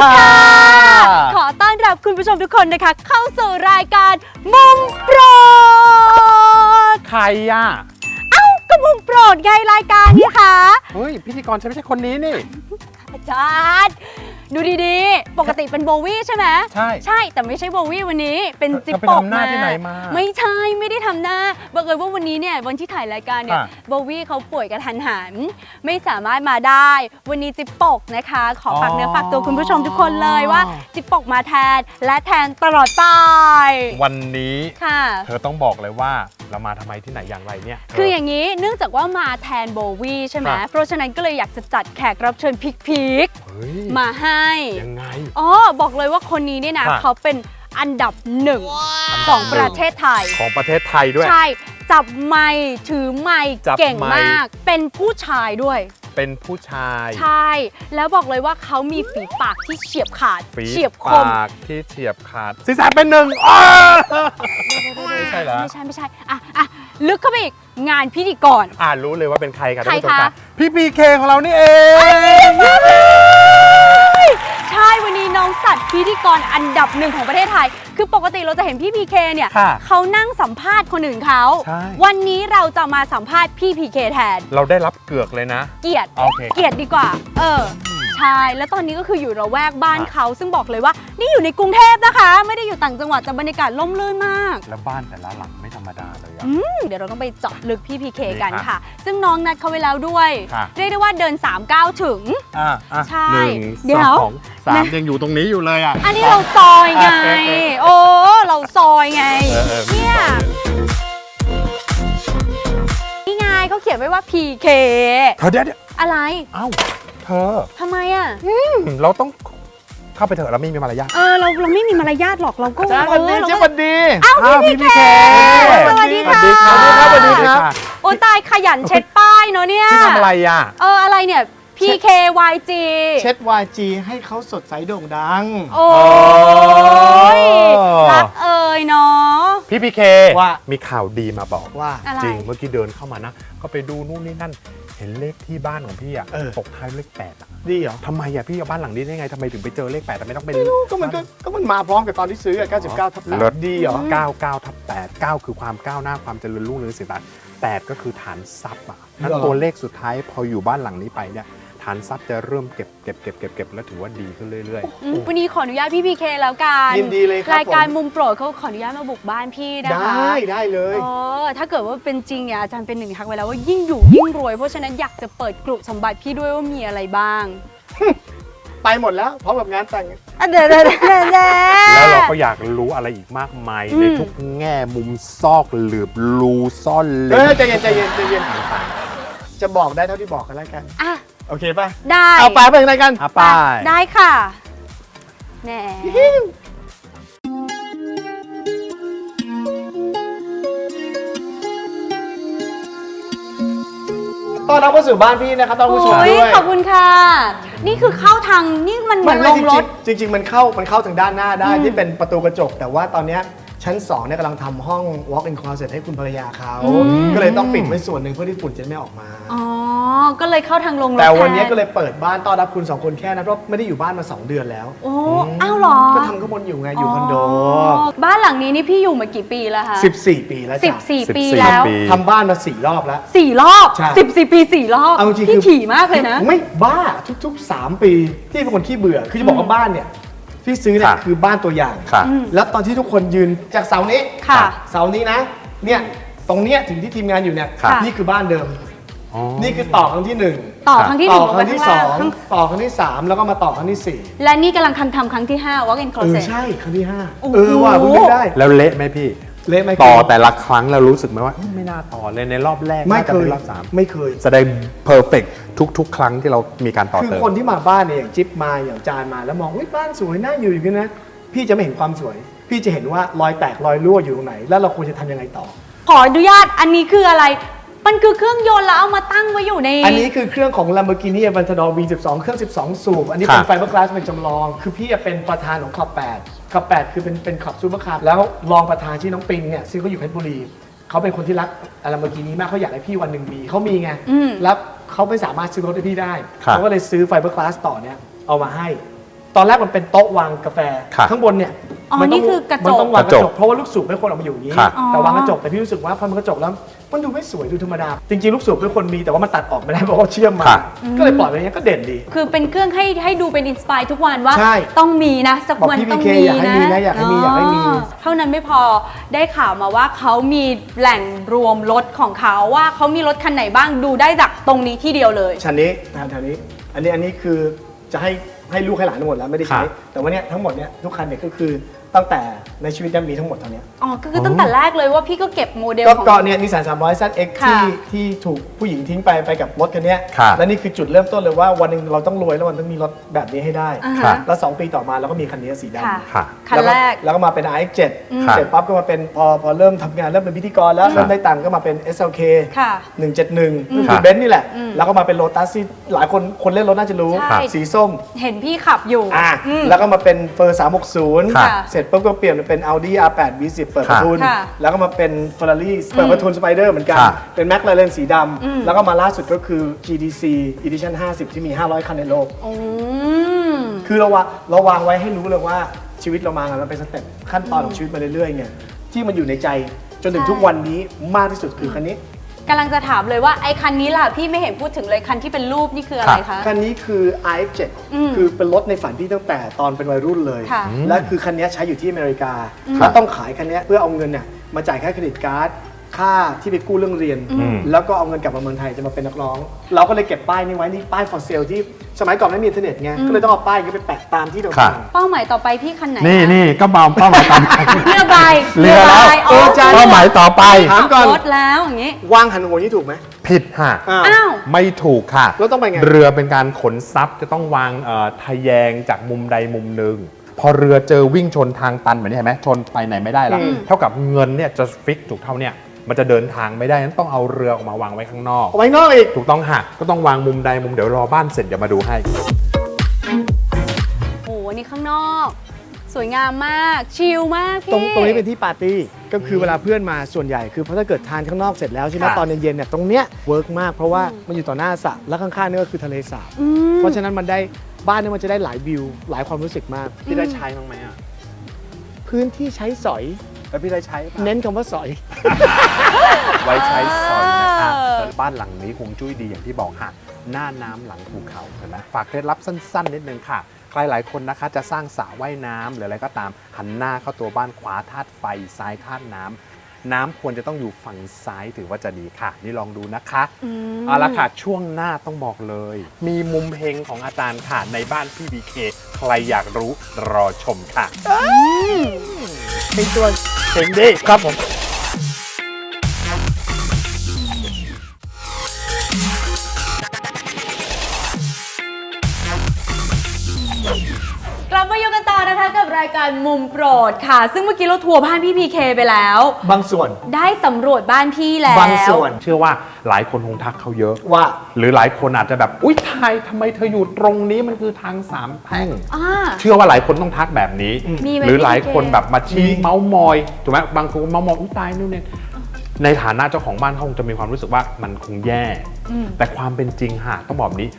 ค่ะสวัสดีค่ะ ขอต้อนรับคุณผู้ชมทุกคนนะคะ เข้าสู่รายการมุมโปรด ใครอะเอ้าก็มุมโปรดไงรายการนี้ค่ะเฮ้ยพิธีกรฉันไม่ใช่คนนี้นี่ อาจารย์ ดูดีๆ ปกติเป็นโบวี่ใช่ไหมใช่ใช่แต่ไม่ใช่โบวี่วันนี้เป็นเธอจิ๊บไปปกทำหน้าที่ไหนมาไม่ใช่ไม่ได้ทำหน้าบังเอิญว่าวันนี้เนี่ยวันที่ถ่ายรายการเนี่ยค่ะโบวี่เขาป่วยกระทันหัน ไม่สามารถมาได้ วันนี้จิ๊บปกนะคะ ขอฝากเนื้อฝากตัวคุณผู้ชมทุกคนเลยว่า จิ๊บปกมาแทนและแทนตลอดไปวันนี้ค่ะ เธอต้องบอกเลยว่าเรามาทำไมที่ไหนอย่างไรเนี่ย คืออย่างนี้เนื่องจากว่ามาแทนโบวี่ใช่ไหมครับ เพราะฉะนั้นก็เลยอยากจะจัดแขกรับเชิญพิกเฮ้ย ๆมาให้ยังไงอ๋อบอกเลยว่าคนนี้เนี่ยนะค่ะเขาเป็นอันดับหนึ่งของประเทศไทย ของประเทศไทยด้วย ใช่ จับไมค์ถือไมค์จับไมค์เก่งมาก เป็นผู้ชายด้วยเป็นผู้ชาย ใช่ แล้วบอกเลยว่าเขามีฝีปากที่เฉียบขาดฝีเฉียบคมปากที่เฉียบขาดศีรษะเป็นหนึ่งอ้าไม่ใช่เหรอไม่ใช่ไม่ใช่อะอะลึกเข้าไปอีกงานพิธีกรอ่ารู้เลยว่าเป็นใครค่ะใครท่านผู้ชมคะค่ะพี่พีเคของเรานี่เอง ใช่วันนี้น้องจัดพิธีกรอันดับหนึ่งของประเทศไทย คือปกติเราจะเห็นพี่พีเคเนี่ยค่ะเขานั่งสัมภาษณ์คนอื่นเขา ใช่ วันนี้เราจะมาสัมภาษณ์พี่พีเคแทน เราได้รับเกือกเลยนะ เกียรติ โอเค เกียรติดีกว่า เออ ใช่ แล้วตอนนี้ก็คืออยู่ระแวกบ้านอะเขา ซึ่งบอกเลยว่า นี่อยู่ในกรุงเทพนะคะ ไม่ได้อยู่ต่างจังหวัดแต่บรรยากาศล่มลื่นมาก แล้วบ้านแต่ละหลังไม่ธรรมดาเลยอะ อืมเดี๋ยวเราต้องไปเจาะลึกพี่พีเคดีกันค่ะค่ะ ซึ่งน้องนัดเขาไว้แล้วด้วย ค่ะ เรียกได้ว่าเดิน3ก้าวถึง อะอะใช่หนึ่งเดี๋ยว สองสามยังอยู่ตรงนี้อยู่เลยอะ อันนี้เราซอยไงเออเออโอ้เราซอยไง เออเออเนี่ยนี่ไงเขาเขียนไว้ว่า PK เธอเดี๋ยวเดี๋ยวอะไร เอ้า เธอทำไมอะ อืมเราต้องเข้าไปเถอะเราไม่มีมารยาทเออเราเราไม่มีมารยาทหรอกเราก็จ้าเอวันดีอเราเจ้าก็ วันดีอ้าวพี่พีเคสวัสดีค่ะสวัสดีครับสวัสดีครับโอ้ตายขยันเช็ดป้ายเนอะเนี่ยที่ทำอะไรอะ เอออะไรเนี่ย PKYG เช็ด YG ให้เขาสดใสโด่งดัง โอ้ยรักเอ่ยเนาะ พี่พีเคว่ามีข่าวดีมาบอกว่าอะไร จริงเมื่อกี้เดินเข้ามานะ ก็ไปดูนู่นนี่นั่น เห็นเลขที่บ้านของพี่อะเออ ตกท้ายเลขแปดอะดีเหรอทำไมอะพี่เอาบ้านหลังนี้ได้ไงทำไมถึงไปเจอเลขแปดแต่ไม่ต้องเป็นก็มันก็ก็มันมาพร้อมกับตอนที่ซื้ออะ99ทับเลิศ8ดีเหรอเก้าเก้าทับแปดเก้าคือความก้าวหน้าความเจริญรุ่งเรืองสินทรัพย์แปดก็คือฐานทรัพย์อะนั่นเหรอ ตัวเลขสุดท้ายพออยู่บ้านหลังนี้ไปเนี่ย ฐานทรัพย์จะเริ่มเก็บเก็บเก็บเก็บเก็บแล้วถือว่าดีขึ้นเรื่อย อืมวันนี้ขออนุญาตพี่พีเคแล้วกันยินดีเลยครับรายการผม มุมโปรดเขาขออนุญาตมาบุกบ้านพี่นะคะได้ได้เลย เออถ้าเกิดว่าเป็นจริงเนี่ยอาจารย์เป็นหนึ่งทักไว้แล้วว่ายิ่งอยู่ยิ่งรวยเพราะฉะนั้นอยากจะเปิดกลุ่มสมบัติพี่ด้วยว่ามีอะไรบ้างไปหมดแล้วพร้อมกับงานแต่ง อะเดี๋ยวเดี๋ยวเดี๋ยวเดี๋ยว ๆ แล้วเราก็อยากรู้อะไรอีกมากมายอืมในทุกแง่มุมซอกหลืบรูซ่อนเลเออใจเย็นใจเย็นใจเย็นจะบอกได้เท่าที่บอกกันแล้วกัน อะ โอเคป่ะ ได้เอาไปไปไหนกันอะไป้ายได้ค่ะแหมต้อนรับเข้าสู่บ้านพี่นะครับท่านผู้ชมโอ้ยด้วยขอบคุณค่ะ นี่คือเข้าทางนี่มันเหมืมัอนนไม่ลจงริงรถๆจริงๆมันเข้ามันเข้าทางด้านหน้าได้อืมที่เป็นประตูกระจก แต่ว่าตอนเนี้ยชั้น2เนี่ยกำลังทำห้อง walk in closet ให้คุณภรรยาเขาอืมก็เลยต้องปิดไว้ส่วนหนึ่งเพื่อที่ฝุ่นจะไม่ออกมา อ๋อ ก็เลยเข้าทางลงรถแต่วันนี้ทก็เลยเปิดบ้านต้อนรับคุณสองคนแค่นั้นเพราะไม่ได้อยู่บ้านมา 2 เดือนแล้วโอ้อ้าวเหรอก็ทำข้างบนอยู่ไงอยู่คอนโด บ้านหลังนี้นี่พี่อยู่มากี่ปีแล้วคะ14 ปีแล้วสิจ้ะบสี่14 ปีแล้วปีทำบ้านมา4รอบแล้วสี่รอบใช่สิบสี่ปีสี่รอบเอาจริงๆพี่คือถี่มากเลยนะ ไม่บ้าทุกๆ 3 ปีที่เป็นคนขี้เบื่อคือจะบอกว่าบ้านเนี่ยที่ซื้อเนี่ยค่ะคือบ้านตัวอย่างค่ะอืมแล้วตอนที่ทุกคนยืนจากเสานี้ค่ะเสานี้นะ เนี่ยตรงเนี้ยถึงที่ทีมงานอยู่เนี่ยค่ะนี่คือบ้านเดิมอ๋อ นี่คือต่อครั้งที่หนึ่งต่อครั้งที่หต่นึ่องลงคไปรั้งข้าที่งสล่าองงข้าง ต่อครั้งที่สามแล้วก็มาต่อครั้งที่สี่และนี่กำลังทำทำครั้งที่ 5 walk in เออ closet ใช่ครั้งที่ห้าโอ้โห เออว่ะเพิ่งนึกได้แล้วเละไหมพี่ เละไหมต่อแต่ละครั้งเรารู้สึกไหมว่าเอ้ยไม่น่าต่อเลยในรอบแรกไม่น่าจะเคยเป็นรอบสามไม่เคย แสดงเพอร์เฟกทุก ๆ ครั้งที่เรามีการต่อคือเติม คนที่มาบ้านเนี่ยอย่างจิ๊บมาอย่างจานมาแล้วมองว่าบ้านสวยน่าอยู่อย่างนี้นะพี่จะไม่เห็นความสวย พี่จะเห็นว่ารอยแตกรอยรั่วอยู่ตรงไหน แล้วเราควรจะทำยังไงต่อ ขออนุญาตอันนี้คืออะไร มันคือเครื่องยนต์แล้วเอามาตั้งไว้อยู่ใน อันนี้คือเครื่องของ Lamborghini Aventador V12 เครื่อง 12 สูบ อันนี้เป็นค่ะไฟเบอร์กลาสเป็นจำลอง คือพี่เป็นประธานของคลับ8คลับ8คือเป็นเป็นคลับซูเปอร์คาร์แล้วรองประธานที่อน้องปิงเนี่ยซึ่งเขาอยู่เพชรบุรี เขาเป็นคนที่รัก Lamborghini มากเขาอยากให้พี่วันหนึ่งมีเขามีไงอืม แล้วเขาไม่สามารถซื้อรถให้พี่ได้ครับ เขาก็เลยซื้อไฟเบอร์กลาสต่อเนี่ยเอามาให้ ตอนแรกมันเป็นโต๊ะวางกาแฟครับข้างบนเนี่ยอ๋อมัต้งนี่คือกระจก มันต้องวางกกระจระกจก เพราะว่าลูกสูบไม่ควรออกมาอยู่อย่างนี้ครับแต่วางกระจกแต่พี่รู้สึกว่าพอมันกระจกแล้วมันดูไม่สวยดูธรรมดา จริงๆ ลูกสูบไม่ควรมีแต่ว่ามันตัดออกไม่ได้เพราะว่าเชื่อมมาครับก็เลยปล่อยไปอย่างนี้ยก็เด่นดี คือเป็นเครื่องให้ให้ดูเป็นอินสปายทุกวันว่า ใช่ต้องมีนะ สักบอกวันพี่ต้อง PK มีอยากให้มีนะอยากให้มีอยากให้มี เท่านั้นไม่พอได้ข่าวมาว่าเขามีแหล่งรวมรถของเขาว่าเขามีรถคันไหนบ้างดูได้จากตรงนี้ที่เดียวเลย ชั้นนี้นะแถวนี้ อันนี้อันนี้คือจะให้ ให้ลูกให้หลานทั้งหมดแล้วไม่ได้ใช้ครับแต่ว่าเนี่ยทั้งหมดเนี่ยทุกคันเนี่ยก็คือ ตั้งแต่ในชีวิตเนี่ยมีทั้งหมดเท่านี้อ๋อก็คือตั้งแต่แรกเลยว่าพี่ก็เก็บโมเดลก็ของก็เนี่ยนิสสัน300 ZX ค่ะ ที่ที่ถูกผู้หญิงทิ้งไปไปกับรถคันเนี้ยครับและนี่คือจุดเริ่มต้นเลยว่าวันหนึ่งเราต้องรวยแล้ววันต้องมีรถแบบนี้ให้ได้ อ่าครัฮะบแล้วสองปีต่อมาเราก็มีคันนี้สีดำ ค่ะ ค่ะ คันล้วแรก แล้วก็มาเป็น RX7 ครับเสร็จปั๊บก็มาเป็นพอพอเริ่มทำงานเริ่มเป็นพิธีกรแล้วครับเริ่มได้ตังค์ก็มาเป็น SLK ค่ะ171ก็ครัคือบเบนซ์นี่แหละ อืมแล้วก็มาเป็นโ o ตัสที่หลายคนคนเล่นรถน่าจะรู้ ใช่ สีส้มเห็นพี่ขับอยู่อ่าอืม แล้วก็มาเป็นเฟอร์360ครับเสร็จปุ๊บก็เปลี่ยนมาเป็น Audi R8 V10 เปิดคปรับระทุน ค่ะแล้วก็มาเป็น Ferrari เปิดประทุนสไปเดอร์เหมือนกันครับเป็น McLaren สีดอืมำแล้วก็มาล่าสุดก็คือ GDC Edition 50 ที่มี 500 คันในโลก อืม คือเราวางเราวางไว้ให้รู้เลยว่าชีวิตเรามากันมันเป็นสเต็ปขั้นตอนของชีวิตมาเรื่อยๆเนี่ยที่มันอยู่ในใจจนถึงใช่ทุกวันนี้มากที่สุดคือคันนี้ กำลังจะถามเลยว่าไอ้คันนี้ล่ะพี่ไม่เห็นพูดถึงเลยคันที่เป็นรูปนี่คืออะไรคะ คันนี้คือ iX7 อืมคือเป็นรถในฝันพี่ตั้งแต่ตอนเป็นวัยรุ่นเลย ค่ะและคือคันนี้ใช้อยู่ที่อเมริกาอืมแล้วต้องขายคันนี้เพื่อเอาเงินเนี่ยมาจ่ายค่าเครดิตการ์ด ค่าที่ไปกู้เรื่องเรียน อืม แล้วก็เอาเงินกลับมาเมืองไทยจะมาเป็นนักร้อง เราก็เลยเก็บป้ายนี้ไว้นี่ป้าย for sale ที่สมัยก่อนไม่มีอินเทอร์เน็ตไงก็เลยต้องเอาป้ายนี้ไปแปะตามที่ครัต่าบงเป้าหมายต่อไปพี่คันไหนนี่คะนี่ก็เบาเป้าหมายตามเรือใบเรือแล้วใบอ๋อเป้าหมายต่อไปถามก่อนรถแล้วอย่างนี้ๆวางหันหัวนี่ถูกไหมผิดฮะอ้าวอ้าว ไม่ถูกค่ะแล้วต้องไปไง เรือเป็นการขนทรัพย์จะต้องวางเอ่อทะแยงจากมุมใดมุมหนึ่ง พอเรือเจอวิ่งชนทางตันแบบนี้เห็นไหมชนไปไหนไม่ได้แล้วอืมเท่ากับเงินเนี่ยจะฟิกถูกเท่าเนี่ย มันจะเดินทางไม่ได้นั้นต้องเอาเรือออกมาวางไว้ข้างนอก เอาไว้นอกอีก ถูกต้องค่ะ ก็ต้องวางมุมใดมุมเดี๋ยวรอบ้านเสร็จเดี๋ยวมาดูให้ โอ้โหนี่ข้างนอก สวยงามมาก ชิลมากพี่ ตรงตรงนี้เป็นที่ปาร์ตี้ก็คือเวลาเพื่อนมาส่วนใหญ่คือเพราะถ้าเกิดทานข้างนอกเสร็จแล้วใช่ไหมค่ะ ตอนเย็นๆเนี่ยตรงเนี้ยเวิร์กมากเพราะว่ามันอยู่ต่อหน้าสระแล้วข้างๆนี่ก็คือทะเลสาบ อืม เพราะฉะนั้นมันได้บ้านเนี่ยมันจะได้หลายวิว หลายความรู้สึกมากพี่ได้ใช้บ้างไหมอะ พื้นที่ใช้สอย แล้วพี่ได้ใช้ปะเน้นคำว่าสอย ไว้ใช้สอยนะคะเออบ้านหลังนี้คงจุ้ยดีอย่างที่บอกค่ะ หน้าน้ำหลังภูเขาเห็นไหมฝากเคล็ดลับสั้น ๆ นิดนึงค่ะ ใครหลายคนนะคะจะสร้างสระว่ายน้ำหรืออะไรก็ตามหันหน้าเข้าตัวบ้านขวาธาตุไฟซ้ายธาตุน้ำ น้ำควรจะต้องอยู่ฝั่งซ้ายถือว่าจะดีค่ะ นี่ลองดูนะคะอืม เอาละค่ะช่วงหน้าต้องบอกเลย มีมุมเฮงของอาจารย์ค่ะในบ้านพี่บีเคใครอยากรู้รอชมค่ะ เป็นตัวเฮงดีครับผมายการมุมโปรดค่ะ ซึ่งเมื่อกี้เราทัวร์บ้านพี่พีเคไปแล้ว บางส่วน ได้สำรวจบ้านพี่แล้วบางส่วน เชื่อว่าหลายคนคงทักเขาเยอะ ว่า หรือหลายคนอาจจะแบบอุ๊ยไทยทำไมเธออยู่ตรงนี้มันคือทางสามแพร่ง อ่า เชื่อว่าหลายคนต้องทักแบบนี้ มีไหมหรือหลายคนพี่เกแบบมาชี้มีเมาส์มอยถูกไหมบางคนเมาส์มอยอุ๊ยตายนู่นเนี่ยในฐานะเจ้าของบ้านเขาคงจะมีความรู้สึกว่ามันคงแย่อืม แต่ความเป็นจริงฮะต้องบอกแบบนี้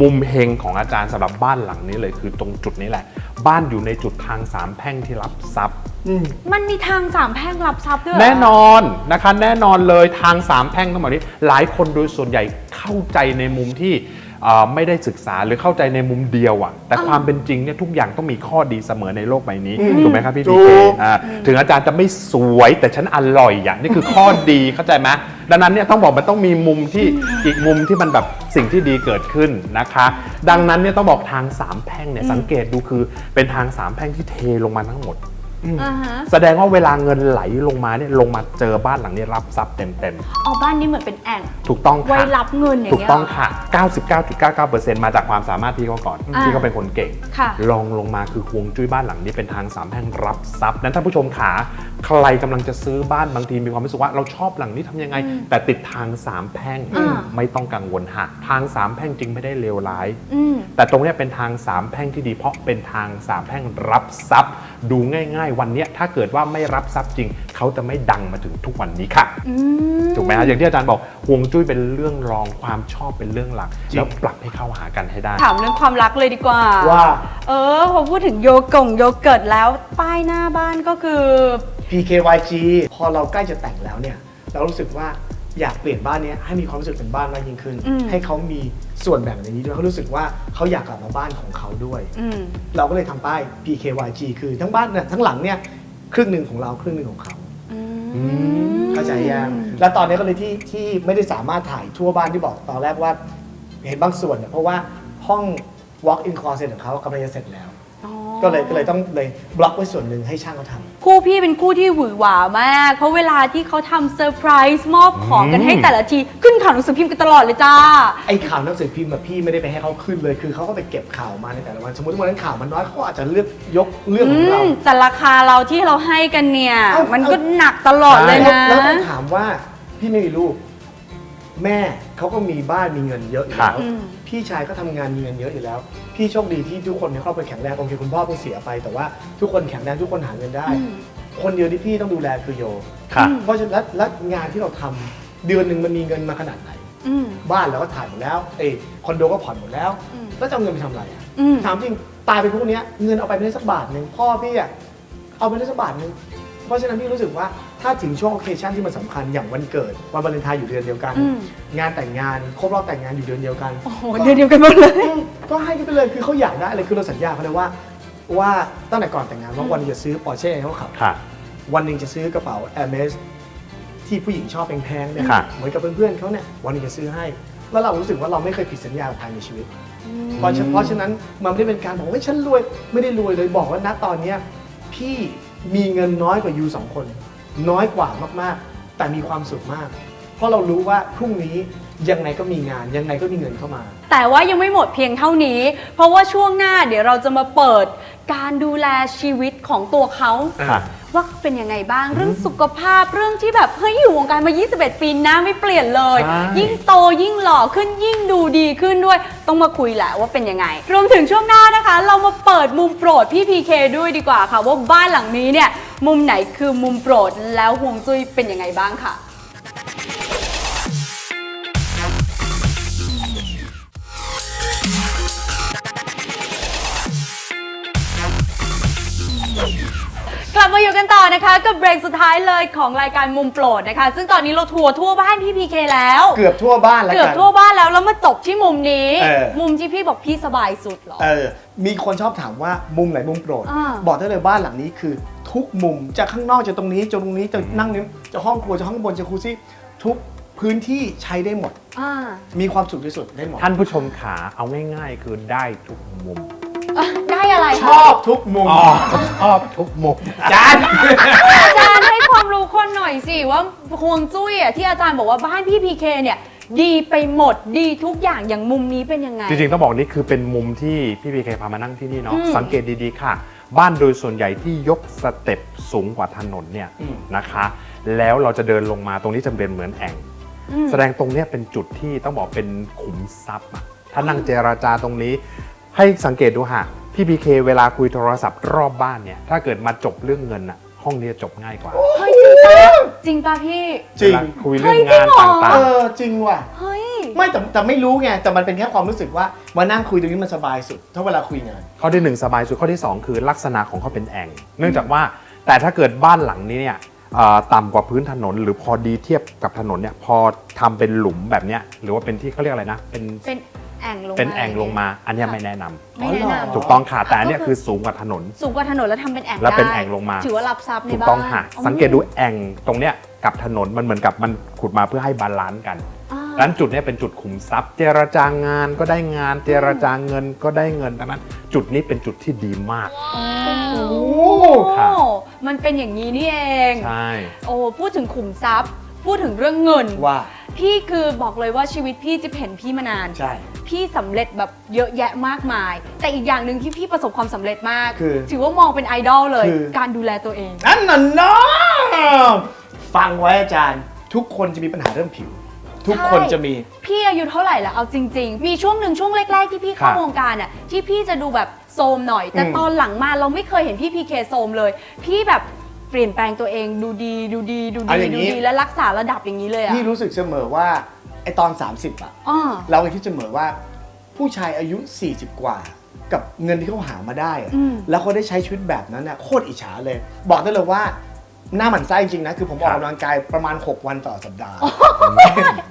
มุมเฮงของอาจารย์สำหรับบ้านหลังนี้เลยคือตรงจุดนี้แหละ บ้านอยู่ในจุดทางสามแพร่งที่รับทรัพย์อืมมันมีทางสามแพร่งรับทรัพย์ด้วยเหรแน่นอนนะคะแน่นอนเลยทางสามแพร่งทั้งหมดนี้ หลายคนโดยส่วนใหญ่เข้าใจในมุมที่เอ่อ ไม่ได้ศึกษาหรือเข้าใจในมุมเดียวอะแต่ความเป็นจริงเนี่ยทุกอย่างต้องมีข้อดีเสมอในโลกใบนี้อืมถูกไหมครับพี่ถูพีกเคอ่าถึงอาจารย์จะไม่สวยแต่ฉันอร่อยอย่างนี่คือข้อดีเข้าใจไหมดังนั้นเนี่ยต้องบอกมันต้องมีมุมที่อีกมุมที่มันแบบสิ่งที่ดีเกิดขึ้นนะคะ ดังนั้นเนี่ยต้องบอกทางสามแพร่งเนี่ยสังเกตดูคือเป็นทางสามแพร่งที่เทลงมาทั้งหมด อืมอ่าฮะแสดงว่าเวลาเงินไหลลงมาเนี่ยลงมาเจอบ้านหลังนี้รับทรัพย์เต็มอ๋อบ้านนี้เหมือนเป็นแอ่งๆถูกต้องไว้ค่ะ รับเงินอย่างถูกเงี้ย ต้องเหรค่ะ 99.99%มาจากความสามารถพี่เขาก่อน อ่าพี่เขาเป็นคนเก่งค่ะ ลองลงมาคือฮวงจุ้ยบ้านหลังนี้เป็นทางสามแพร่งรับทรัพย์ นั้นท่านผู้ชมขาใครกำลังจะซื้อบ้านบางทีมีความรู้สึกว่าเราชอบหลังนี้ทำยังไง แต่ติดทางสามแพร่งอ่า ไม่ต้องกังวลค่ะทางสามแพร่งจริงไม่ได้เลวร้าย อืม แต่ตรงเนี้ยเป็นทางสามแพร่งที่ดีเพราะเป็นทางสามแพร่งรับทรัพย์ ดูง่ายๆวันเนี้ยถ้าเกิดว่าไม่รับทรัพย์จริง เขาจะไม่ดังมาถึงทุกวันนี้ค่ะอืมถูกไหมฮะอย่างที่อาจารย์บอกฮวงจุ้ยเป็นเรื่องรองความชอบเป็นเรื่องหลักจริงแล้วปรับให้เข้าหากันให้ได้ ถามเรื่องความรักเลยดีกว่าว่า เออพอพูดถึงโยกงโยเกิร์ตแล้วป้ายหน้าบ้านก็คือ PKYG พอเราใกล้จะแต่งแล้วเนี่ย เรารู้สึกว่า อยากเปลี่ยนบ้านเนี้ยให้มีความรู้สึกเป็นบ้านมากยิ่งขึ้น อืม ให้เขามีส่วนแบ่งในนี้ด้วยเขารู้สึกว่าเขาอยากกลับมาบ้านของเขาด้วย อืม เราก็เลยทำป้าย PKYG คือทั้งบ้านเนี่ยทั้งหลังเนี่ยครึ่งหนึ่งของเราครึ่งหนึ่งของเขาอืมเข้าใจยังและตอนนี้ก็เลยที่ที่ไม่ได้สามารถถ่ายทั่วบ้านที่บอกตอนแรกว่า เห็นบางส่วนเนี่ยเพราะว่าห้อง walk in closet ของเขากำลังจะเสร็จแล้วอ๋อ ก็เลยก็เลยต้องเลยบล็อกไว้ส่วนหนึ่งให้ช่างเขาทำ คู่พี่เป็นคู่ที่หวือหวามาก เพราะเวลาที่เขาทำเซอร์ไพรส์มอบของกันอืมให้แต่ละที ขึ้นข่าวหนังสือพิมพ์กันตลอดเลยจ้า ไอ้ข่าวหนังสือพิมพ์แบบพี่ไม่ได้ไปให้เขาขึ้นเลย คือเขาก็ไปเก็บข่าวมาในแต่ละวัน สมมติว่าวันนั้นข่าวมันน้อยเขาก็อาจจะเลือกยกเรื่องอืของเรา มแต่ราคาเราที่เราให้กันเนี่ย เอ้ามันก็หนักตลอดเลยแล้วนะแล้วต้องถามว่าพี่ไม่มีลูก แม่เขาก็มีบ้านมีเงินเยอะอยู่แล้วอืมพี่ชายก็ทำงานมีเงินเยอะอยู่แล้ว พี่โชคดีที่ทุกคนในครอบครัวแข็งแรงโอเคคุณพ่อเพิ่งเสียไป แต่ว่าทุกคนแข็งแรงทุกคนหาเงินได้ อืม คนเดียวที่พี่ต้องดูแลคือโย ค่ะอืมเพราะฉะนั้นแล้วแล้วงานที่เราทำเดือนหนึ่งมันมีเงินมาขนาดไหน อืม บ้านเราก็ถ่ายหมดแล้วเอยคอนโดก็ผ่อนหมดแล้วอืม แล้วจะเอาเงินไปทำอะไรอะอืม ถามจริงตายไปพวกเนี้ยเงินเอาไปไม่ได้สักบาทหนึ่งพ่อพี่อะเอาไปได้สักบาทหนึ่งเพราะฉะนั้นพี่รู้สึกว่า ถ้าถึงช่วงโอเคชั่นที่มันสำคัญอย่างวันเกิดวันวาเลนไทน์อยู่เดือนเดียวกัน อืม งานแต่งงานครบรอบแต่งงานอยู่เดือนเดียวกัน โอ้โหเดือนเดียวกันหมดเลยอืมก็ให้กันไปเลยคือเขาอยากได้เลยคือเราสัญญาเขาเลยว่า ว่าตั้งแต่ก่อนแต่งงานว่าวันหนึงจะซื้อปอร์เช่ให้เขาขับ ค่ะ วันหนึ่งจะซื้อกระเป๋า Hermes ที่ผู้หญิงชอบแพงๆเนี่ยค่ะ เหมือนกับเพื่อนๆเขาเนี่ยวันหนึงจะซื้อให้ แล้วเรารู้สึกว่าเราไม่เคยผิดสัญญากับใครในชีวิต เพราะฉะเพราะฉะนั้นมันไม่ได้เป็นการบอกว่าฉันรวยไม่ได้รวยเลยบอกว่าณตอนเนี้ยพี่มีเงินน้อยกว่ายูสองคน น้อยกว่ามากๆ แต่มีความสุขมาก เพราะเรารู้ว่าพรุ่งนี้ยังไงก็มีงานยังไงก็มีเงินเข้ามา แต่ว่ายังไม่หมดเพียงเท่านี้ เพราะว่าช่วงหน้าเดี๋ยวเราจะมาเปิดการดูแลชีวิตของตัวเขาค่ะ ว่าเป็นยังไงบ้างเรื่องสุขภาพเรื่องที่แบบเฮ้ยอยู่วงการมา 21 ปีหน้าไม่เปลี่ยนเลย ใช่ ยิ่งโตยิ่งหล่อขึ้นยิ่งดูดีขึ้นด้วย ต้องมาคุยแหละว่าเป็นยังไง รวมถึงช่วงหน้านะคะ เรามาเปิดมุมโปรดพี่พีเคด้วยดีกว่าค่ะ ว่าบ้านหลังนี้เนี่ยมุมไหนคือมุมโปรดแล้วห่วงจุ้ยเป็นยังไงบ้างค่ะ อยู่กันต่อนะคะ กับเบรกสุดท้ายเลยของรายการมุมโปรดนะคะ ซึ่งตอนนี้เราทัวร์ทั่วบ้านพี่พีเคแล้ว เกือบทั่วบ้านแล้วเกือบกัน ทั่วบ้านแล้วแล้วมาจบที่มุมนี้ เออ มุมที่พี่บอกพี่สบายสุดเหรอ เออ มีคนชอบถามว่ามุมไหนมุมโปรด อ่า บอกได้เลยบ้านหลังนี้คือ ทุกมุมจะข้างนอกจะตรงนี้จะตรงนี้จะนั่งนี้จะห้องครัวจะห้องบนจะคูซี่ทุกพื้นที่ใช้ได้หมด อ่า มีความสุขที่สุดได้หมด ท่านผู้ชมขาเอาง่ายๆ คือได้ทุกมุมอะ ได้อะไรชคะอบทุกมุมอ๋อชอบทุกมุมจาน อาจารย์ให้ความรู้คนหน่อยสิว่าห่วงจุ้ยอะที่อาจารย์บอกว่าบ้านพี่พีเคเนี่ยดีไปหมดดีทุกอย่างอย่างมุมนี้เป็นยังไง จริงๆ ต้องบอกนี่คือเป็นมุมที่พี่พีเคพามานั่งที่นี่เนาะอืมสังเกตดีๆค่ะ บ้านโดยส่วนใหญ่ที่ยกสเต็ปสูงกว่าถนนเนี่ยอืม นะคะ แล้วเราจะเดินลงมาตรงนี้จะเป็นเหมือนแอ่ง อืม แสดงตรงเนี้ยเป็นจุดที่ต้องบอกเป็นขุมทรัพย์อะถ้านั่งเจราจาตรงนี้ ให้สังเกตดูฮะพี่พีเคเวลาคุยโทรศัพท์รอบบ้านเนี่ยถ้าเกิดมาจบเรื่องเงินอะห้องนี้จะจบง่ายกว่าเฮ้ยจริงปะจริงปะพี่ จริง เวลาคุยเรื่องเฮ้ยงานจริงเหรอต่างเอๆอจริงว่ะ เฮ้ย ไม่แต่แต่ไม่รู้ไงแต่มันเป็นแค่ความรู้สึกว่ามานั่งคุยตรงนี้มันสบายสุด ถ้าเวลาคุยงานข้อที่หนึ่งสบายสุดข้อที่สองคือลักษณะของเขาเป็นแอ่งเนื่องจากว่าแต่ถ้าเกิดบ้านหลังนี้เนี่ยเอ่อต่ำกว่าพื้นถนน หรือพอดีเทียบกับถนนเนี่ยพอทำเป็นหลุมแบบเนี้ยหรือว่าเป็นที่เขาเรียกอะไรนะเป็นเป็น แอ่งลงมาเป็นแอ่งลงมา อันเนี้ยไม่แนะนำไม่แนะอ๋อเหรนำอถูกต้องค่ะแต่อันเนี้ยคือสูงกว่าถนน สูงกว่าถนนแล้วทำเป็นแอ่งแล้วเป็นได้แอ่งลงมา ถือว่ารับทรัพย์ในถูกบ้านต้องค่ะสังเกตดูแอ่งตรงเนี้ยกับถนนมันเหมือนกับมันขุดมาเพื่อให้บาลานซ์กันอ่า ดังนั้นจุดเนี้ยเป็นจุดขุมทรัพย์ เจรจางานก็ได้งาน เจรจาเงินก็ได้เงินดังนั้น จุดนี้เป็นจุดที่ดีมาก โอ้ครับมันเป็นอย่างนี้นี่เอง ใช่ โอ้ พูดถึงขุมทรัพย์ พูดถึงเรื่องเงิน ว่า พี่คือบอกเลยว่าชีวิตพี่จะเห็นพี่มานาน ใช่ พี่สำเร็จแบบเยอะแยะมากมาย แต่อีกอย่างหนึ่งที่พี่ประสบความสำเร็จมาก คือถือว่ามองเป็นไอดอลเลย คือ การดูแลตัวเอง นั่นน่ะน้องฟังไว้อาจารย์ ทุกคนจะมีปัญหาเรื่องผิว ทุกคนใช่จะมี พี่อายุเท่าไหร่แล้วเอาจริง ๆ มีช่วงหนึ่งช่วงแรกๆที่พี่เข้าครับวงการอะที่พี่จะดูแบบโซมหน่อย แต่อืมตอนหลังมาเราไม่เคยเห็นพี่พีเคโซมเลย พี่แบบ เปลี่ยนแปลงตัวเองดูดีดูดีดูเอาดีอย่างดูนี้ดีและรักษาระดับอย่างนี้เลยอะพี่รู้สึกเสมอว่าไอตอน 30อะอ้อเราคิดเสมอว่า ผู้ชายอายุ 40 กว่า กับเงินที่เขาหามาได้อะอืม แล้วเขาได้ใช้ชีวิตแบบนั้นน่ะโคตรอิจฉาเลย บอกได้เลยว่าหน้าหมันไส้จริงๆนะ คือผมออกครับกำลังกายประมาณ 6 วันต่อสัปดาห์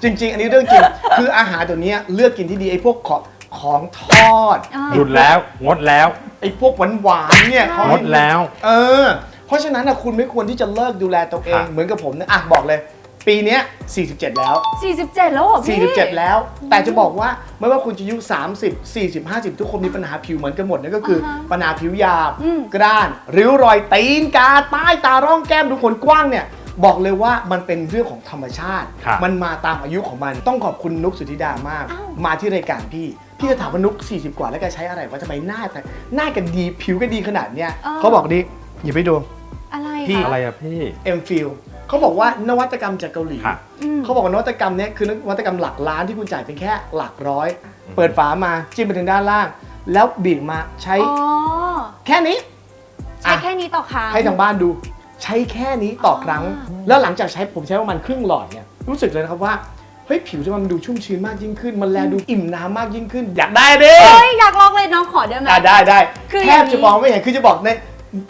จริง ๆ อันนี้เรื่องจริง คืออาหารตัวเนี้ยเลือกกินที่ดีไอ้พวกของของทอด อ่า หยุดแล้ว งดแล้ว ไอ้พวกหวานๆเนี่ยเขางดแล้ว เออ เพราะฉะนั้นนะคุณไม่ควรที่จะเลิกดูแลตัวเองครับเหมือนกับผมนะอะบอกเลย ปีเนี้ย47 แล้ว 47 แล้วเหรอพี่ 47 แล้ว แต่จะบอกว่าไม่ว่าคุณจะอายุ30 40 50 ทุกคนมีปัญหาผิวเหมือนกันหมดนั่นก็คืออาฮะปัญหาผิวหยาบ อืม กร้าน ริ้วรอยตีนกาใต้ตาร่องแก้มดูขนกว้างเนี่ย บอกเลยว่ามันเป็นเรื่องของธรรมชาติ ครับ มันมาตามอายุของมันต้องขอบคุณนุกสุธิดามาก อ้าว มาที่รายการพี่ พี่จะถามว่านุก 40 กว่าแล้วแกใช้อะไรวะทำไมหน้าแต่หน้ากันดีผิวก็ดีขนาดเนี้ยเขาบอกดิหยิบไปดู อะไรพี่คะอะไรอะพี่ เอ็มฟิลเขาบอกว่านวัตกรรมจากเกาหลี ค่ะ อืมเขาบอกว่านวัตกรรมเนี้ยคือนวัตกรรมหลักล้านที่คุณจ่ายเป็นแค่หลักร้อย เปิดฝามาจิ้มไปถึงด้านล่าง แล้วบีบมาใช้อ๋อ แค่นี้ ใช้แค่นี้ต่อครั้ง ให้ทางบ้านดูใช้แค่นี้ต่อครั้งอ๋อแล้วหลังจากใช้ผมใช้ประมาณครึ่งหลอดเนี่ยรู้สึกเลยนะครับว่าเฮ้ยผิวจะมันดูชุ่มชื้นมากยิ่งขึ้น มันแลดูอิ่มน้ำมากยิ่งขึ้น อยากได้ดิเฮ้ย อยากลองเลยน้องขอได้ไหม อะได้ได้คือแทบจะมองไม่เห็นคือจะบอกใน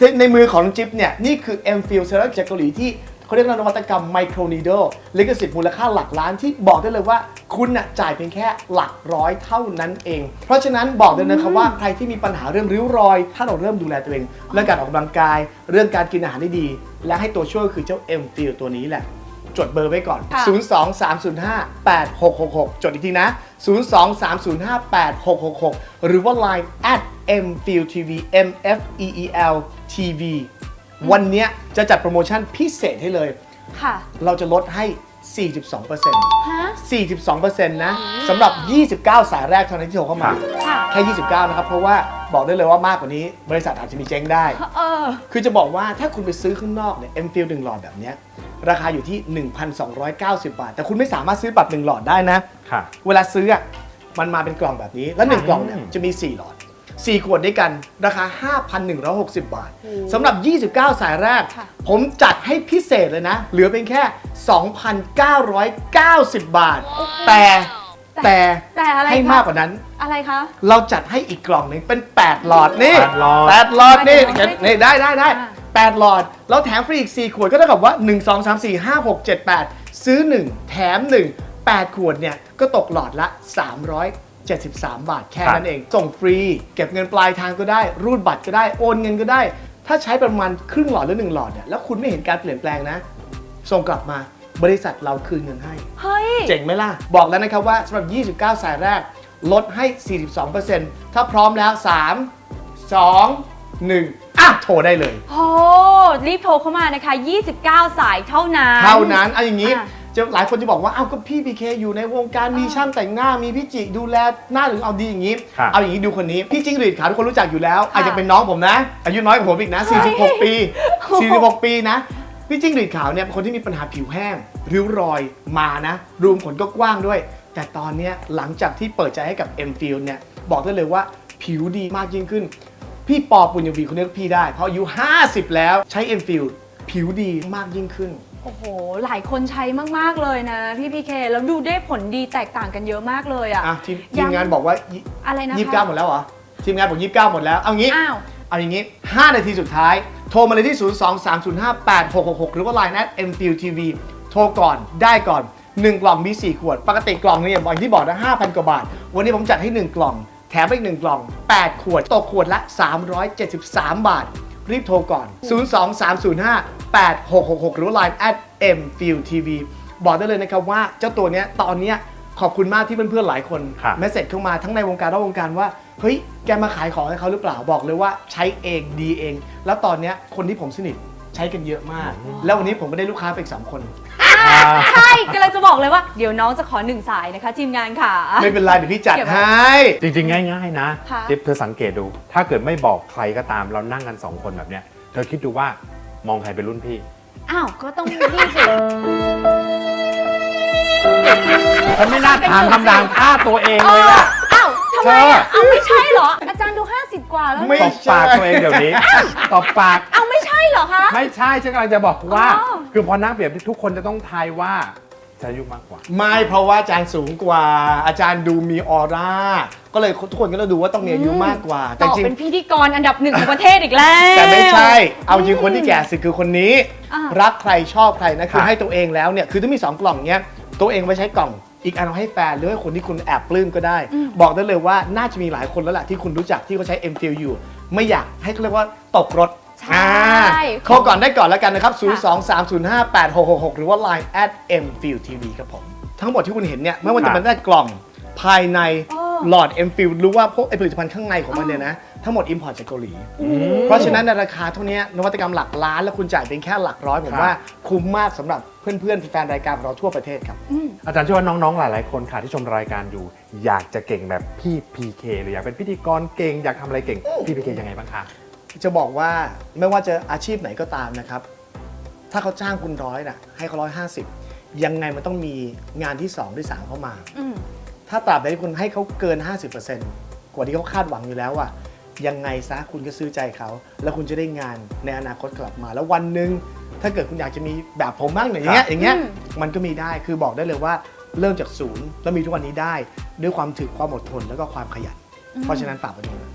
ในในมือของน้องจิ๊บเนี่ย นี่คือ m f i l c e r a m จากเกาหลีที่เขาเรียกว่านวัตกรรมไมโครนีโดลิขสิทธิ์มูลค่าหลักล้านที่บอกได้เลยว่าคุณน่ะจ่ายเพียงแค่หลักร้อยเท่านั้นเอง เพราะฉะนั้นบอกเลยนะครับว่าใครที่มีปัญหาเรื่องริ้วรอย ถ้าเราเริ่มดูแลตัวเองเรื่องการออกกำลังกาย เรื่องการกินอาหารที่ดี และให้ตัวช่วยคือเจ้า m f i l ตัวนี้แหละ จดเบอร์ไว้ก่อน ค่ะ 023058666 จดอีกทีนะ 023058666 หรือว่า Line at mfeeltv mfeel tv วันเนี้ยจะจัดโปรโมชั่นพิเศษให้เลย ค่ะ เราจะลดให้ 42%ฮะ 42%นะสำหรับ 29 สายแรกเท่านั้นที่โทรเข้ามา ค่ะ แค่ 29 นะครับ เพราะว่าบอกได้เลยว่ามากกว่านี้ บริษัทอาจจะมีเจ๊งได้ เออ คือจะบอกว่าถ้าคุณไปซื้อข้างนอกเนี่ย m f i e l 1หลอดแบบเนี้ยราคาอยู่ที่ 1,290 บาท แต่คุณไม่สามารถซื้อบัตร1หลอดได้นะ ค่ะ เวลาซื้ออะมันมาเป็นกล่องแบบนี้ แล้ว1ค่ะกล่องเนี่ยจะมี 4 หลอด 4 ขวดด้วยกันราคา 5,160 บาทสำหรับ 29 สายแรกค่ะผมจัดให้พิเศษเลยนะ เหลือเป็นแค่ 2,990 บาท แต่แต่แต่อะไรให้คะมากกว่านั้น อะไรคะ เราจัดให้อีกกล่องหนึ่งเป็น 8 หลอดนี่แปดหลอดแปดหลอดนี่แปดหลอดนี่ได้ได้ได้อ่าแปดหลอด แล้วแถมฟรีอีก 4 ขวดก็เท่ากับว่า 1 2 3 4 5 6 7 8 ซื้อ 1 แถม 1 8 ขวดเนี่ย ก็ตกหลอดละ 373 บาทแค่นั้นเอง ส่งฟรี เก็บเงินปลายทางก็ได้ รูดบัตรก็ได้ โอนเงินก็ได้ ถ้าใช้ประมาณครึ่งหลอดหรือ1หลอดเนี่ย แล้วคุณไม่เห็นการเปลี่ยนแปลงนะ ส่งกลับมา บริษัทเราคืนเงินให้ เฮ้ย เจ๋งไหมล่ะ บอกแล้วนะครับว่าสำหรับ 29 สายแรก ลดให้ 42%ถ้าพร้อมแล้ว 3 2 1 อะ โทรได้เลยโอ้รีบโทรเข้ามานะคะ 29 สายเท่านั้น เท่านั้น เอาอย่างนี้ อะ จะหลายคนจะบอกว่า เอ้าก็พี่พีเคอยู่ในวงการมีอ่าช่างแต่งหน้ามีพี่จิดูแลหน้าถึงเอาดีอย่างนี้ ครับเอาอย่างนี้ดูคนนี้ พี่จิ้งหรีดขาวทุกคนรู้จักอยู่แล้วค่ะอาจจะเป็นน้องผมนะ อายุน้อยกว่าผมอีกนะ 46 ปี 46 ปีนะ พี่จิ้งหรีดขาวเนี่ยเป็นคนที่มีปัญหาผิวแห้ง ริ้วรอยมานะ รูมขนก็กว้างด้วย แต่ตอนเนี้ยหลังจากที่เปิดใจให้กับ m f i e l เนี่ยบอกได้เลยว่าผิวดีมากยิ่งขึ้น พี่ปอปุญญวีคนนี้ก็พี่ได้ เพราะอายุ 50 แล้วใช้ m f i e l ผิวดีมากยิ่งขึ้น โอ้โห หลายคนใช้มาก ๆ เลยนะ พี่พีเค แล้วดูได้ผลดีแตกต่างกันเยอะมากเลยอะอะทีมยัทีงมงานบอกว่าอะไรนะคะ ยี่สิบเก้าหมดแล้วเหรอทีมงานบอกยี่สิบเก้าหมดแล้วเอางี้ อ้าว เอาอย่างงี้ 5 นาทีสุดท้าย โทรมาเลยที่ 0 2 3 0 5 8 6 6 6 หรือว่า Line at m f i e l TV โทรก่อนได้ก่อน 1 กล่องมี 4 ขวด ปกติกล่องนึงอย่างที่บอกนะ 5,000 กว่าบาท วันนี้ผมจัดให้ 1 กล่อง แถมไปอีก 1 กล่อง 8 ขวด ตกขวดละ 373 บาท รีบโทรก่อน 0 2 3 0 5 8 6 6 6 หรือว่า Line at m f i e l TV บอกได้เลยนะครับว่าเจ้าตัวเนี้ยตอนเนี้ยขอบคุณมากที่เพื่อนๆหลายคนครับ เมสเซจเข้ามาทั้งในวงการนอกวงการว่า เฮ้ย แกมาขายของให้เขาหรือเปล่าบอกเลยว่าใช้เองดีเอง แล้วตอนเนี้ยคนที่ผมสนิท ใช้กันเยอะมาก แล้ววันนี้ผมก็ได้ลูกค้าไปอีกสองคน ใช่กำลังจะบอกเลยว่าเดี๋ยวน้องจะขอหนึ่งสายนะคะ ทีมงานค่ะ ไม่เป็นไรเดี๋ยวพี่จัดเก็บไว้ ให้ จริงๆ ง่ายๆ นะค่ะจิ๊บเธอสังเกตดู ถ้าเกิดไม่บอกใครก็ตามเรานั่งกันสองคนแบบเนี้ย เธอคิดดูว่ามองใครเป็นรุ่นพี่ อ้าว ก็ต้องนี่สิ ฉันไม่น่าถามคำถามฆ่าตัวเองเลยอะอ้าวทำไมอะเอาไม่ใช่เหรอ อาจารย์ดู50 กว่าแล้ว ไม่ ตบปากตัวเองเดี๋ยวนี้ ตบปาก เอาไม่ใช่เหรอคะ ไม่ใช่ฉันกำลังจะบอกว่า อ๋อ คือพอนั่งเปรียบทุกคนจะต้องทายว่าฉันอายุมากกว่า ไม่เพราะว่าอาจารย์สูงกว่า อาจารย์ดูมีออร่า ก็เลยทุกคนก็เลยดูว่าต้องมีอายุมากกว่า แต่ต่อจริงเป็นพิธีกรอันดับหนึ่งของประเทศอีกแล้ว แต่ไม่ใช่ เอาจริงคนที่แก่สุดคือคนนี้ อ่ารักใครชอบใครนะคือค่ะ ให้ตัวเองแล้วเนี่ยคือถ้ามีสองกล่องเนี้ยตัวเองไว้ใช้กล่อง อีกอันเอาให้แฟนหรือให้คนที่คุณแอบปลื้มก็ได้ บอกได้เลยว่าน่าจะมีหลายคนแล้วล่ะที่คุณรู้จักที่เขาใช้ m f i l อยู่ ไม่อยากให้เขาเรียกว่าตกรถใช่โทรก่อนได้ก่อนแล้วกันนะครับ 023058666 หรือว่า Line at m f i l TV ครับผม ทั้งหมดที่คุณเห็นเนี่ยไม่ว่าจะเป็นได้กล่องภายในอ๋อหลอด m f i l หรือว่าพวกไอผลิตภัณฑ์ข้างในของมันเนี่ยนะ ทั้งหมด import จากเกาหลี เพราะฉะนั้นในราคาเท่านี้นวัตกรรมหลักล้านแล้วคุณจ่ายเป็นแค่หลักร้อยผมครับว่าคุ้มมากสำหรับเพื่อนๆแฟนรายการของเราทั่วประเทศครับ อาจารย์เชื่อว่าน้องๆ หลายๆ คนค่ะที่ชมรายการอยู่ อยากจะเก่งแบบพี่พีเคหรืออยากเป็นพิธีกรเก่งอยากทำอะไรเก่งพี่พีเคยังไงบ้างคะ จะบอกว่าไม่ว่าจะอาชีพไหนก็ตามนะครับ ถ้าเขาจ้างคุณร้อยนะให้เขาร้อยห้าสิบยังไงมันต้องมีงานที่2ที่3เข้ามา อืม ถ้าตราบใดที่คุณให้เขาเกิน 50%กว่าที่เขาคาดหวังอยู่แล้วอะ ยังไงซะคุณก็ซื้อใจเขา แล้วคุณจะได้งานในอนาคตกลับมา แล้ววันหนึ่งถ้าเกิดคุณอยากจะมีแบบผมบ้างอย่างเงี้ยอย่างเงี้ยอืม มันก็มีได้คือบอกได้เลยว่าเริ่มจากศูนย์แล้วมีทุกวันนี้ได้ ด้วยความถึกความอดทนแล้วก็ความขยัน เพราะฉะนั้นฝากไว้ด้วยนะ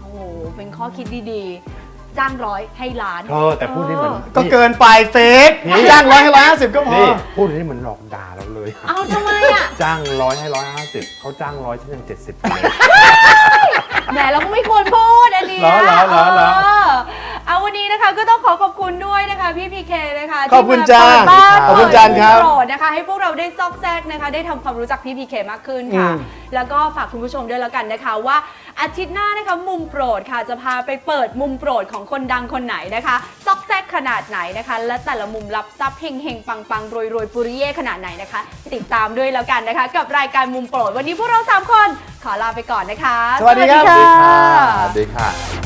โอ้โหเป็นข้อคิดดีๆ จ้างร้อยให้ล้าน เธอแต่พูดนี่เหมือนก็เกินไปเฟกจ้างร้อยให้ร้อยห้าสิบก็พอ นี่พูดนี่เหมือนหลอกด่าเราเลย เอาทำไมอะ จ้างร้อยให้ร้อยห้าสิบเขาจ้างร้อยฉันยังเจ็ดสิบเลย แหมเราก็ไม่ควรพูดอันนี้เหรอเหรอเหรอเหรอ เอาวันนี้นะคะก็ต้องขอขอบคุณด้วยนะคะพี่พีเคนะคะขอบคุณที่มจ้าเปิดบ้านขอบคุณจานครับโปรดนะคะให้พวกเราได้ซอกแซกนะคะได้ทำความรู้จักพี่พีเคมากขึ้นค่ะ อืม แล้วก็ฝากคุณผู้ชมด้วยแล้วกันนะคะ ว่าอาทิตย์หน้านะคะมุมโปรดค่ะจะพาไปเปิดมุมโปรดของคนดังคนไหนนะคะซอกแซกขนาดไหนนะคะ และแต่ละมุมรับทรัพย์เฮงเฮงปังปังรวยรวยปุริเย่ขนาดไหนนะคะ ติดตามด้วยแล้วกันนะคะ กับรายการมุมโปรด วันนี้พวกเราสามคนขอลาไปก่อนนะคะ สวัสดีครับ สวัสดีค่ะสวัสดีค่ะ